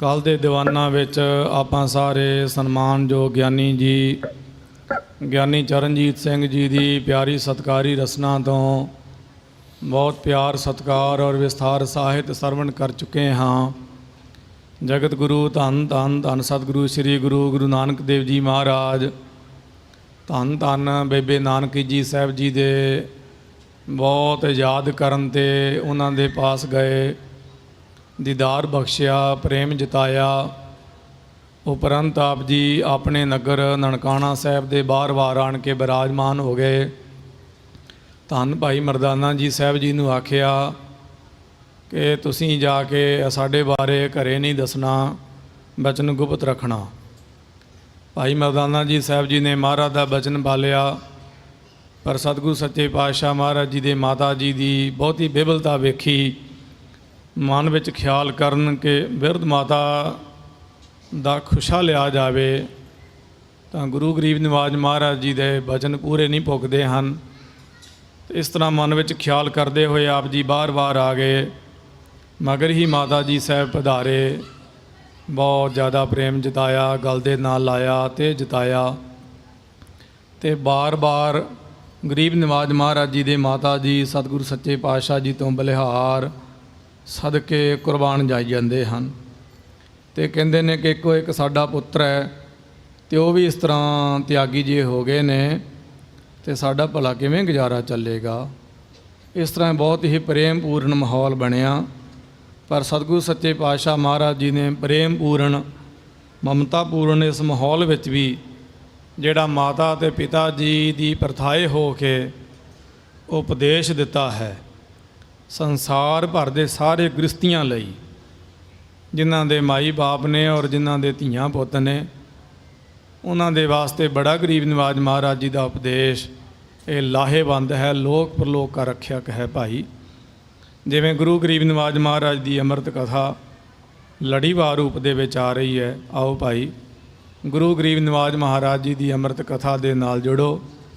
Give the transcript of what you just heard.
ਕੱਲ ਦੇ ਦੀਵਾਨਾਂ ਵਿੱਚ ਆਪਾਂ ਸਾਰੇ ਸਨਮਾਨਯੋਗ ਗਿਆਨੀ ਜੀ, ਗਿਆਨੀ ਚਰਨਜੀਤ ਸਿੰਘ ਜੀ ਦੀ ਪਿਆਰੀ ਸਤਕਾਰੀ ਰਸਨਾ ਤੋਂ ਬਹੁਤ ਪਿਆਰ, ਸਤਕਾਰ ਔਰ ਵਿਸਥਾਰ ਸਾਹਿਤ ਸਰਵਣ ਕਰ ਚੁੱਕੇ ਹਾਂ। ਜਗਤ ਗੁਰੂ ਧੰਨ ਧੰਨ ਧੰਨ ਸਤਿਗੁਰੂ ਸ੍ਰੀ ਗੁਰੂ ਗੁਰੂ ਨਾਨਕ ਦੇਵ ਜੀ ਮਹਾਰਾਜ, ਧੰਨ ਧੰਨ ਬੇਬੇ ਨਾਨਕ ਜੀ ਸਾਹਿਬ ਜੀ ਦੇ ਬਹੁਤ ਯਾਦ ਕਰਨ ਤੇ ਉਹਨਾਂ ਦੇ ਪਾਸ ਗਏ। ਦੀਦਾਰ ਬਖਸ਼ਿਆ, ਪ੍ਰੇਮ ਜਤਾਇਆ। ਉਪਰੰਤ ਆਪ ਜੀ ਆਪਣੇ ਨਗਰ ਨਨਕਾਣਾ ਸਾਹਿਬ ਦੇ ਬਾਰ-ਬਾਰ ਆਣ ਕੇ ਬਿਰਾਜਮਾਨ ਹੋ ਗਏ। ਧੰਨ ਭਾਈ ਮਰਦਾਨਾ ਜੀ ਸਾਹਿਬ ਜੀ ਨੂੰ ਆਖਿਆ ਕਿ ਤੁਸੀਂ ਜਾ ਕੇ ਸਾਡੇ ਬਾਰੇ ਘਰੇ ਨਹੀਂ ਦੱਸਣਾ, ਬਚਨ ਗੁਪਤ ਰੱਖਣਾ। ਭਾਈ ਮਰਦਾਨਾ ਜੀ ਸਾਹਿਬ ਜੀ ਨੇ ਮਹਾਰਾਜ ਦਾ ਬਚਨ ਪਾਲਿਆ। ਪਰ ਸਤਿਗੁਰੂ ਸੱਚੇ ਪਾਤਸ਼ਾਹ ਮਹਾਰਾਜ ਜੀ ਦੇ ਮਾਤਾ ਜੀ ਦੀ ਬਹੁਤੀ ਬਿਬਲਤਾ ਵੇਖੀ। ਮਨ ਵਿੱਚ ਖਿਆਲ ਕਰਨ ਕਿ ਬਿਰਧ ਮਾਤਾ ਦਾ ਖੁਸ਼ਾ ਲਿਆ ਜਾਵੇ, ਤਾਂ ਗੁਰੂ ਗਰੀਬ ਨਿਵਾਜ ਮਹਾਰਾਜ ਜੀ ਦੇ ਬਚਨ ਪੂਰੇ ਨਹੀਂ ਪੁੱਗਦੇ ਹਨ। ਇਸ ਤਰ੍ਹਾਂ ਮਨ ਵਿੱਚ ਖਿਆਲ ਕਰਦੇ ਹੋਏ ਆਪ ਜੀ ਬਾਰ-ਬਾਰ ਆ ਗਏ। ਮਗਰ ਹੀ ਮਾਤਾ ਜੀ ਸਾਹਿਬ ਪਧਾਰੇ ਬਹੁਤ ਜ਼ਿਆਦਾ ਪ੍ਰੇਮ ਜਤਾਇਆ, ਗਲ ਦੇ ਨਾਲ ਲਾਇਆ ਤੇ ਜਤਾਇਆ। ਤੇ ਬਾਰ-ਬਾਰ ਗਰੀਬ ਨਿਵਾਜ ਮਹਾਰਾਜ ਜੀ ਦੇ ਮਾਤਾ ਜੀ, ਸਤਿਗੁਰੂ ਸੱਚੇ ਪਾਤਸ਼ਾਹ ਜੀ ਤੋਂ ਬਲਿਹਾਰ ਸਦਕੇ ਕੁਰਬਾਨ ਜਾਈ ਜਾਂਦੇ ਹਨ। ਤੇ ਕਹਿੰਦੇ ਨੇ ਕਿ ਇੱਕੋ ਇੱਕ ਸਾਡਾ ਪੁੱਤਰ ਹੈ ਤੇ ਉਹ ਵੀ ਇਸ ਤਰ੍ਹਾਂ ਤਿਆਗੀ ਜੀ ਹੋ ਗਏ ਨੇ ਤੇ ਸਾਡਾ ਭਲਾ ਕਿਵੇਂ ਗੁਜ਼ਾਰਾ ਚੱਲੇਗਾ। ਇਸ ਤਰ੍ਹਾਂ ਬਹੁਤ ਹੀ ਪ੍ਰੇਮ ਪੂਰਨ ਮਾਹੌਲ ਬਣਿਆ। ਪਰ ਸਤਿਗੁਰੂ ਸੱਚੇ ਪਾਤਸ਼ਾਹ ਮਹਾਰਾਜ ਜੀ ਨੇ ਪ੍ਰੇਮ ਪੂਰਨ ਮਮਤਾ ਪੂਰਨ ਇਸ ਮਾਹੌਲ ਵਿੱਚ ਵੀ ਜਿਹੜਾ ਮਾਤਾ ਤੇ ਪਿਤਾ ਜੀ ਦੀ ਪ੍ਰਥਾਏ ਹੋ ਕੇ ਉਪਦੇਸ਼ ਦਿੱਤਾ ਹੈ। ਸੰਸਾਰ ਭਰ ਦੇ ਸਾਰੇ ਗ੍ਰਸਤੀਆਂ ਲਈ, ਜਿਨ੍ਹਾਂ ਦੇ ਮਾਈ ਬਾਪ ਨੇ ਔਰ ਜਿਨ੍ਹਾਂ ਦੇ ਧੀਆਂ ਪੁੱਤ ਨੇ, ਉਹਨਾਂ ਦੇ ਵਾਸਤੇ ਬੜਾ ਗਰੀਬ ਨਿਵਾਜ ਮਹਾਰਾਜ ਜੀ ਦਾ ਉਪਦੇਸ਼, ਇਹ ਲਾਹੇਵੰਦ ਹੈ, ਲੋਕ ਪ੍ਰਲੋਕ ਕਾ ਰੱਖਿਅਕ ਹੈ ਭਾਈ। ਜਿਵੇਂ ਗੁਰੂ ਗਰੀਬ ਨਿਵਾਜ ਮਹਾਰਾਜ ਦੀ ਅੰਮ੍ਰਿਤ ਕਥਾ ਲੜੀਵਾਰ ਰੂਪ ਦੇ ਵਿੱਚ ਆ ਰਹੀ ਹੈ, ਆਓ ਭਾਈ, ਗੁਰੂ ਗਰੀਬ ਨਿਵਾਜ ਮਹਾਰਾਜ ਜੀ ਦੀ ਅੰਮ੍ਰਿਤ ਕਥਾ ਦੇ ਨਾਲ ਜੁੜੋ।